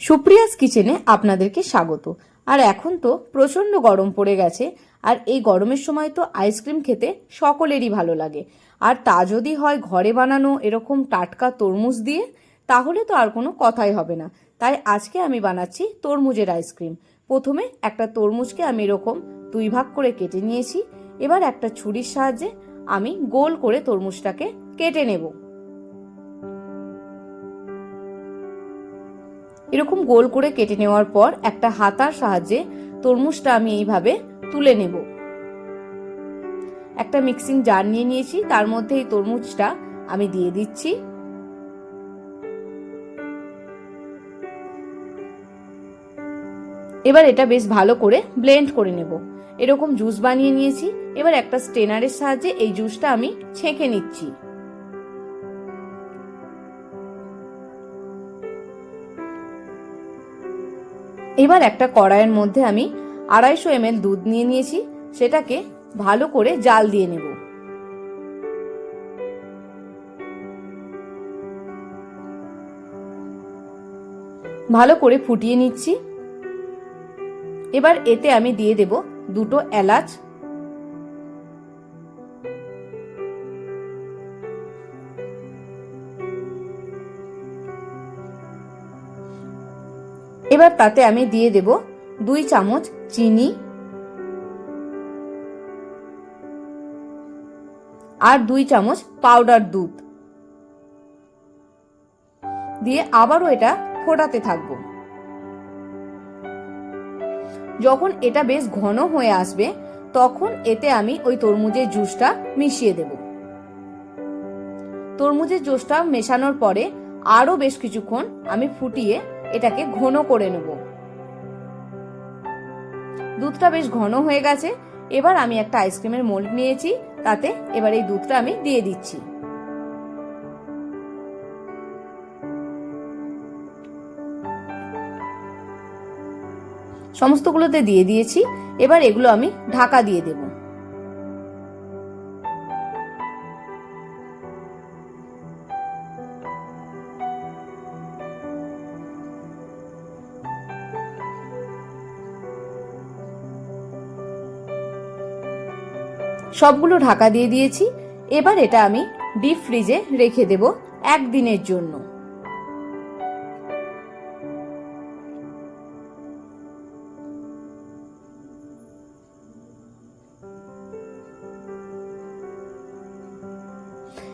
সুপ্রিয়াস কিচেনে আপনাদেরকে স্বাগত। আর এখন তো প্রচণ্ড গরম পড়ে গেছে, আর এই গরমের সময় তো আইসক্রিম খেতে সকলেরই ভালো লাগে। আর তা যদি হয় ঘরে বানানো এরকম টাটকা তরমুজ দিয়ে, তাহলে তো আর কোনো কথাই হবে না। তাই আজকে আমি বানাচ্ছি তরমুজের আইসক্রিম। প্রথমে একটা তরমুজকে আমি এরকম দুই ভাগ করে কেটে নিয়েছি। এবার একটা ছুরির সাহায্যে আমি গোল করে তরমুজটাকে কেটে নেব। এরকম গোল করে কেটে নেওয়ার পর একটা হাতার সাহায্যে তরমুজটা আমি এইভাবে তুলে নেব। একটা মিক্সিং জার নিয়ে নিয়েছি, তার মধ্যে এই তরমুজটা আমি দিয়ে দিচ্ছি। এবার এটা বেশ ভালো করে ব্লেন্ড করে নেব। এরকম জুস বানিয়ে নিয়েছি, এবার একটা স্টেনারের সাহায্যে এই জুসটা আমি ছেঁকে নিচ্ছি। এবার একটা কড়াইয়ের মধ্যে আমি আড়াইশো এম দুধ নিয়ে নিয়েছি, সেটাকে ভালো করে জাল দিয়ে নেব। ভালো করে ফুটিয়ে নিচ্ছি। এবার এতে আমি দিয়ে দেব দুটো এলাচ এবার তাতে আমি দিয়ে দেব দুই চামচ চিনি আর দুই চামচ পাউডার দুধ। দিয়ে আবারও এটা ফোটাতে থাকব। যখন এটা বেশ ঘন হয়ে আসবে, তখন এতে আমি ওই তরমুজের জুসটা মিশিয়ে দেব। তরমুজের জুসটা মেশানোর পরে আরও বেশ কিছুক্ষণ আমি ফুটিয়ে এটাকে ঘন করে নেব। দুধটা বেশ ঘন হয়ে গেছে। এবার আমি একটা আইসক্রিমের মোল্ড নিয়েছি, তাতে এবার এই দুধটা আমি দিয়ে দিচ্ছি। সমস্তগুলোতে দিয়ে দিয়েছি। এবার এগুলো আমি ঢাকা দিয়ে দেব। সবগুলো ঢাকা দিয়ে দিয়েছি। এবার এটা আমি ডিপ ফ্রিজে রেখে দেব একদিনের জন্য।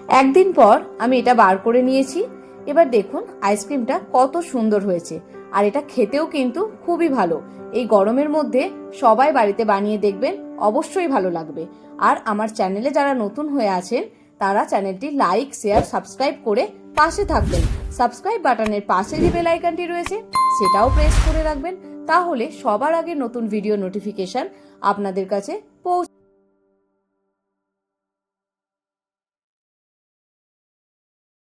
একদিন পর আমি এটা বার করে নিয়েছি। এবার দেখুন আইসক্রিমটা কত সুন্দর হয়েছে। আর এটা খেতেও কিন্তু খুবই ভালো। এই গরমের মধ্যে সবাই বাড়িতে বানিয়ে দেখবেন অবশ্যই ভালো লাগবে। আর আমার চ্যানেলে যারা নতুন হয়ে আছেন, তারা চ্যানেলটি লাইক, শেয়ার, সাবস্ক্রাইব করে পাশে থাকবেন। সাবস্ক্রাইব বাটনের পাশে যে বেল আইকনটি রয়েছে, সেটাও প্রেস করে রাখবেন। তাহলে সবার আগে নতুন ভিডিও নোটিফিকেশন আপনাদের কাছে পৌঁছ